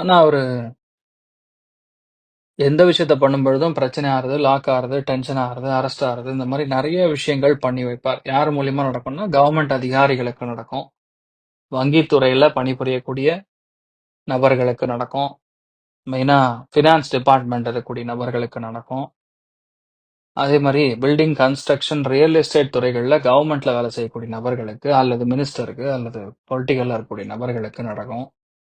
ஆனால் அவர் எந்த விஷயத்த பண்ணும்பொழுதும் பிரச்சனை ஆறுது லாக் ஆறுது டென்ஷன் ஆறுது அரெஸ்ட் ஆறுது இந்த மாதிரி நிறைய விஷயங்கள் பண்ணி வைப்பார். யார் மூலியமா நடக்கும்னா கவர்மெண்ட் அதிகாரிகளுக்கு நடக்கும். வங்கித்துறையில பணிபுரியக்கூடிய நபர்களுக்கு நடக்கும். மெயினா ஃபினான்ஸ் டிபார்ட்மெண்ட் இருக்கக்கூடிய நபர்களுக்கு நடக்கும். அதே மாதிரி பில்டிங் கன்ஸ்ட்ரக்ஷன் ரியல் எஸ்டேட் துறைகளில் கவர்மெண்ட்ல வேலை செய்யக்கூடிய நபர்களுக்கு அல்லது மினிஸ்டருக்கு அல்லது பொலிட்டிக்கல்ல இருக்கக்கூடிய நபர்களுக்கு நடக்கும்.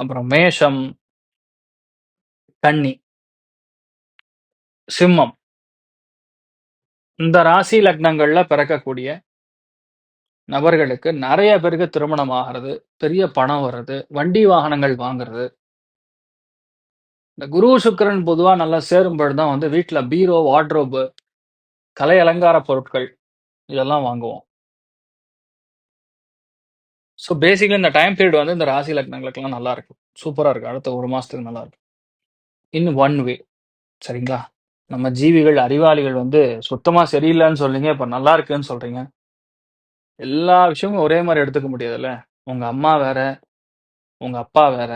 அப்புறம் மேஷம் கன்னி சிம்மம். இந்த ராசி லக்னங்கள்ல பிறக்கக்கூடிய நபர்களுக்கு நிறைய பேருக்கு திருமணம் ஆகிறது பெரிய பணம் வர்றது வண்டி வாகனங்கள் வாங்குறது. இந்த குரு சுக்கிரன் பொதுவாக நல்லா சேரும்பொழுது தான் வந்து வீட்டில் பீரோ வார்ட்ரோபு கலை அலங்கார பொருட்கள் இதெல்லாம் வாங்குவோம். ஸோ பேசிக்கலி இந்த டைம் பீரியட் வந்து இந்த ராசி லக்னங்களுக்கெல்லாம் நல்லா இருக்கும். சூப்பராக இருக்கும். அடுத்த ஒரு மாதத்துக்கு நல்லா இருக்கும். இன் ஒன் வே சரிங்களா? நம்ம ஜீவிகள் அறிவாளிகள் வந்து சுத்தமாக சரியில்லைன்னு சொல்றீங்க இப்போ நல்லா இருக்குன்னு சொல்றீங்க. எல்லா விஷயமும் ஒரே மாதிரி எடுத்துக்க முடியாதுல்ல? உங்கள் அம்மா வேற உங்கள் அப்பா வேற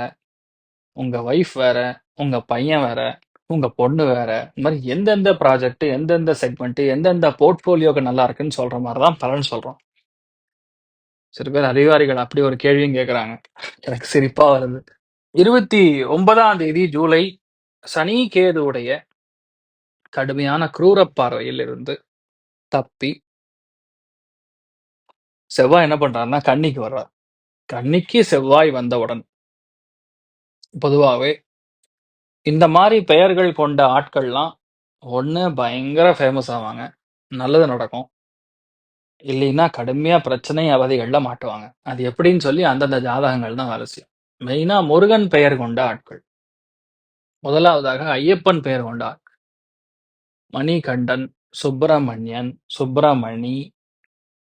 உங்கள் ஒய்ஃப் வேற உங்கள் பையன் வேற உங்கள் பொண்ணு வேற இந்த மாதிரி எந்தெந்த ப்ராஜெக்ட் எந்தெந்த செக்மெண்ட் எந்தெந்த போர்ட்ஃபோலியோக்கு நல்லா இருக்குன்னு சொல்ற மாதிரி தான் பலன் சொல்கிறோம் சில பேர் அறிவாளிகள் அப்படி ஒரு கேள்வியும் கேட்குறாங்க எனக்கு சிரிப்பா வருது. இருபத்தி ஒன்பதாம் தேதி ஜூலை சனி கேதுவுடைய கடுமையான குரூர பார்வையில் இருந்து தப்பி செவ்வாய் என்ன பண்றாருன்னா கன்னிக்கு வர்றார். கன்னிக்கு செவ்வாய் வந்தவுடன் பொதுவாகவே இந்த மாதிரி பெயர்கள் கொண்ட ஆட்கள்லாம் ஒண்ணு பயங்கர ஃபேமஸ் ஆவாங்க. நல்லது நடக்கும். இல்லைன்னா கடுமையா பிரச்சனை அவதிகள்ல மாட்டுவாங்க. அது எப்படின்னு சொல்லி அந்தந்த ஜாதகங்கள் தான் வேலை செய்யும் மெயினா முருகன் பெயர் கொண்ட ஆட்கள். முதலாவதாக ஐயப்பன் பெயர் கொண்ட ஆட்கள். மணிகண்டன் சுப்பிரமணியன் சுப்பிரமணி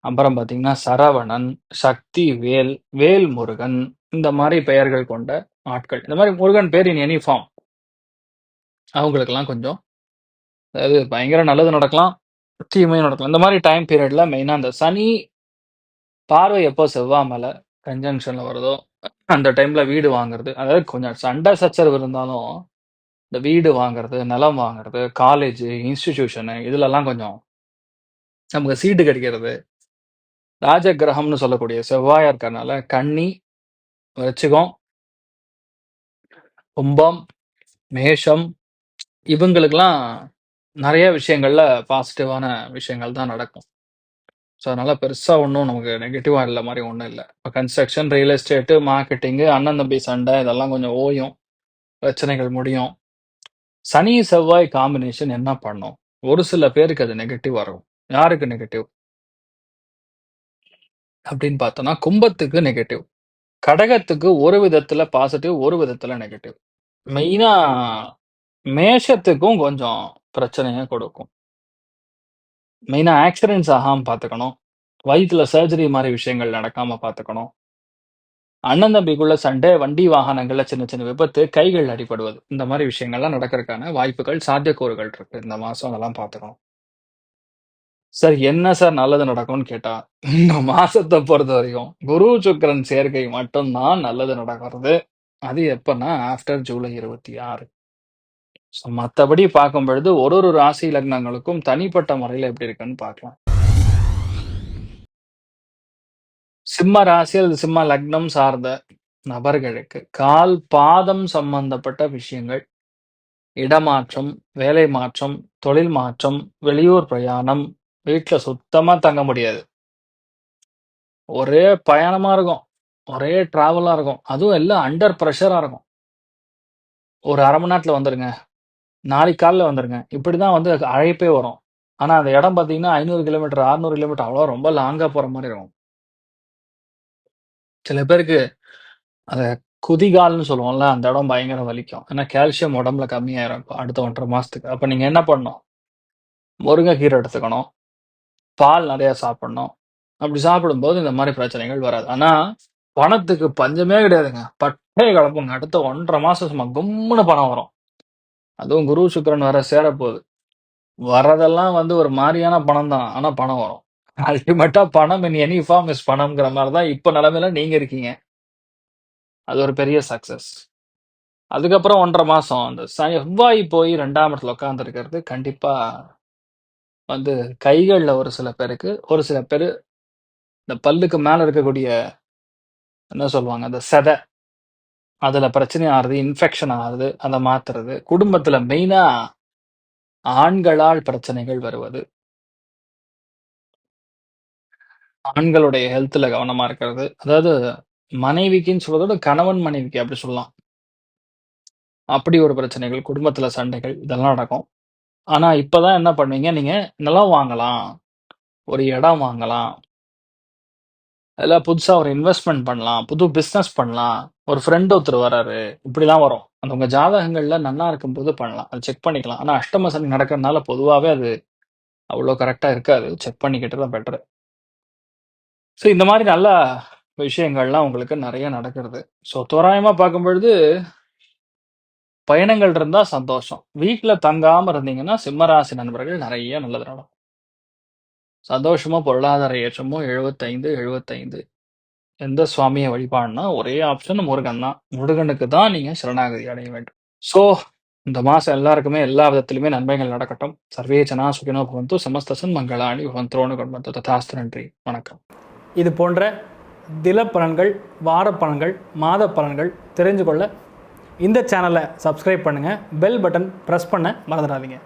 அப்புறம் பார்த்தீங்கன்னா சரவணன் சக்தி வேல் வேல் முருகன் இந்த மாதிரி பெயர்கள் கொண்ட ஆட்கள். இந்த மாதிரி முருகன் பேர் இன் எனி ஃபார்ம் அவங்களுக்கெல்லாம் கொஞ்சம் அதாவது பயங்கர நல்லது நடக்கலாம். தீமையும் நடக்கலாம் இந்த மாதிரி டைம் பீரியட்ல மெயினா அந்த சனி பார்வை எப்போ செவ்வாய் மேல கன்ஜங்ஷன்ல வருதோ அந்த டைம்ல வீடு வாங்குறது. அதாவது கொஞ்சம் சண்டை சச்சரவு இருந்தாலும் இந்த வீடு வாங்குறது நிலம் வாங்குறது காலேஜ் இன்ஸ்டிடியூஷனு இதுலலாம் கொஞ்சம் நமக்கு சீட்டு கிடைக்கிறது. ராஜ கிரகம்னு சொல்லக்கூடிய செவ்வாயா இருக்கறனால கன்னி விருச்சிகம் கும்பம் மேஷம் இவங்களுக்கெல்லாம் நிறைய விஷயங்கள்ல பாசிட்டிவான விஷயங்கள் தான் நடக்கும். ஸோ அதனால பெருசா ஒன்றும் நமக்கு நெகட்டிவா இல்லை மாதிரி ஒன்றும் இல்லை. இப்போ கன்ஸ்ட்ரக்ஷன் ரியல் எஸ்டேட்டு மார்க்கெட்டிங்கு அண்ணன் தம்பி சண்டை இதெல்லாம் கொஞ்சம் ஓயும். பிரச்சனைகள் முடியும். சனி செவ்வாய் காம்பினேஷன் என்ன பண்ணும்? ஒரு சில பேருக்கு அது நெகட்டிவ் வரும் யாருக்கு நெகட்டிவ் அப்படின்னு பார்த்தோம்னா கும்பத்துக்கு நெகட்டிவ் கடகத்துக்கு ஒரு விதத்துல பாசிட்டிவ் ஒரு விதத்துல நெகட்டிவ் மெயினா மேஷத்துக்கும் கொஞ்சம் பிரச்சனையை கொடுக்கும். மெயினா ஆக்சிடென்ட்ஸ் ஆகாம பார்த்துக்கணும். வயித்துல சர்ஜரி மாதிரி விஷயங்கள் நடக்காம பார்த்துக்கணும். அண்ணன் தம்பிக்குள்ள சண்டை வண்டி வாகனங்கள்ல சின்ன சின்ன விபத்து கைகள் அடிபடுவது இந்த மாதிரி விஷயங்கள்லாம் நடக்கிறதுக்கான வாய்ப்புகள் சாத்தியக்கூறுகள் இருக்கு. இந்த மாசம் அதெல்லாம் பார்த்துக்கணும். சார் என்ன சார் நல்லது நடக்கும்னு கேட்டா இந்த மாசத்தை பொறுத்த வரைக்கும் குரு சுக்கிரன் சேர்க்கை மட்டும்தான் நல்லது நடக்கிறது. அது எப்பன்னா ஆஃப்டர் ஜூலை இருபத்தி ஆறு. ஸோ மற்றபடி பார்க்கும் பொழுது ஒரு ஒரு ராசி லக்னங்களுக்கும் தனிப்பட்ட முறையில் எப்படி இருக்குன்னு பார்க்கலாம். சிம்ம ராசி அல்லது சிம்ம லக்னம் சார்ந்த நபர்களுக்கு கால் பாதம் சம்பந்தப்பட்ட விஷயங்கள் இடமாற்றம் வேலை மாற்றம் தொழில் மாற்றம் வெளியூர் பிரயாணம் வீட்டில் சுத்தமா தங்க முடியாது. ஒரே பயணமா இருக்கும். ஒரே டிராவலா இருக்கும். அதுவும் எல்லாம் அண்டர் ப்ரெஷராக இருக்கும். ஒரு அரை மணி நேரத்துல வந்துருங்க. நாளைக்கு காலைல வந்துருங்க. இப்படி தான் வந்து அழைப்பே வரும். ஆனால் அந்த இடம் பார்த்தீங்கன்னா ஐநூறு கிலோமீட்டர் அறுநூறு கிலோமீட்டர் அவ்வளோ ரொம்ப லாங்காக போகிற மாதிரி இருக்கும். சில பேருக்கு அந்த குதிகால்னு சொல்லுவோம்ல அந்த இடம் பயங்கர வலிக்கும். ஏன்னா கால்சியம் உடம்புல கம்மியாயிரும் இப்போ அடுத்த ஒன்றரை மாதத்துக்கு அப்போ நீங்கள் என்ன பண்ணணும்? முருங்கைக்கீரை எடுத்துக்கணும். பால் நிறையா சாப்பிடணும். அப்படி சாப்பிடும்போது இந்த மாதிரி பிரச்சனைகள் வராது. ஆனால் பணத்துக்கு பஞ்சமே கிடையாதுங்க. பட்டே கிளப்புங்க. அடுத்த ஒன்றரை மாசம் சும்மா கும்முன்னு பணம் வரும். அதுவும் குரு சுக்கிரன் வர சேரப்போகுது. வரதெல்லாம் வந்து ஒரு மாதிரியான பணம் தான் ஆனா பணம் வரும். அல்டிமேட்டா பணம் இன் எனி ஃபார்ம் இஸ் பணம்ங்கிற மாதிரி தான் இப்ப நிலைமையில நீங்க இருக்கீங்க. அது ஒரு பெரிய சக்சஸ் அதுக்கப்புறம் ஒன்றரை மாசம் அந்த செவ்வாய் போய் ரெண்டாம் இடத்துல உட்காந்துருக்கிறது கண்டிப்பாக கண்டிப்பா வந்து கைகளில் ஒரு சில பேருக்கு ஒரு சில பேர் இந்த பல்லுக்கு மேல இருக்கக்கூடிய என்ன சொல்லுவாங்க அந்த செதை. அதுல பிரச்சனை ஆறுது இன்ஃபெக்ஷன் ஆகுது அதை மாத்துறது. குடும்பத்துல மெயினா ஆண்களால் பிரச்சனைகள் வருவது. ஆண்களுடைய ஹெல்த்ல கவனமா இருக்கிறது. அதாவது மனைவிக்குன்னு சொல்றதோட கணவன் மனைவிக்கு அப்படி சொல்லலாம். அப்படி ஒரு பிரச்சனைகள் குடும்பத்துல சண்டைகள் இதெல்லாம் நடக்கும். ஆனா இப்பதான் என்ன பண்ணுவீங்க? நீங்க நிலம் வாங்கலாம். ஒரு இடம் வாங்கலாம். அதில் புதுசாக ஒரு இன்வெஸ்ட்மெண்ட் பண்ணலாம் புது பிஸ்னஸ் பண்ணலாம். ஒரு ஃப்ரெண்ட் ஒருத்தர் வராரு இப்படிலாம் வரும். அந்த உங்கள் ஜாதகங்கள்ல நல்லா இருக்கும்போது பண்ணலாம். அது செக் பண்ணிக்கலாம். ஆனால் அஷ்டம சனி நடக்கிறதுனால பொதுவாகவே அது அவ்வளோ கரெக்டாக இருக்காது. செக் பண்ணிக்கிட்டு தான் பெட்டர் ஸோ இந்த மாதிரி நல்ல விஷயங்கள்லாம் உங்களுக்கு நிறைய நடக்கிறது. ஸோ தோராயமாக பார்க்கும்பொழுது பயணங்கள் இருந்தால் சந்தோஷம். வீட்டில் தங்காமல் இருந்தீங்கன்னா சிம்மராசி நண்பர்கள் நிறைய நல்லது நடக்கும். சந்தோஷமோ பொருளாதார ஏற்றமோ எழுபத்தைந்து எழுபத்தைந்து எந்த சுவாமியை வழிபாடுனா ஒரே ஆப்ஷன் முருகன் தான். முருகனுக்கு தான் நீங்க சரணாகதி அடைய வேண்டும். ஸோ இந்த மாசம் எல்லாருக்குமே எல்லா விதத்திலுமே நன்மைகள் நடக்கட்டும். சர்வே ஜனா சுகினோ பவந்து சமஸ்தசன் மங்களாணி பவந்தோனு கொண்டு ததாஸ்து நன்றி. வணக்கம். இது போன்ற தில பலன்கள் வார பலன்கள் மாத பலன்கள் தெரிஞ்சு கொள்ள இந்த சேனலை சப்ஸ்கிரைப் பண்ணுங்கள் பெல் பட்டன் ப்ரெஸ் பண்ண மறந்துடாதீங்க.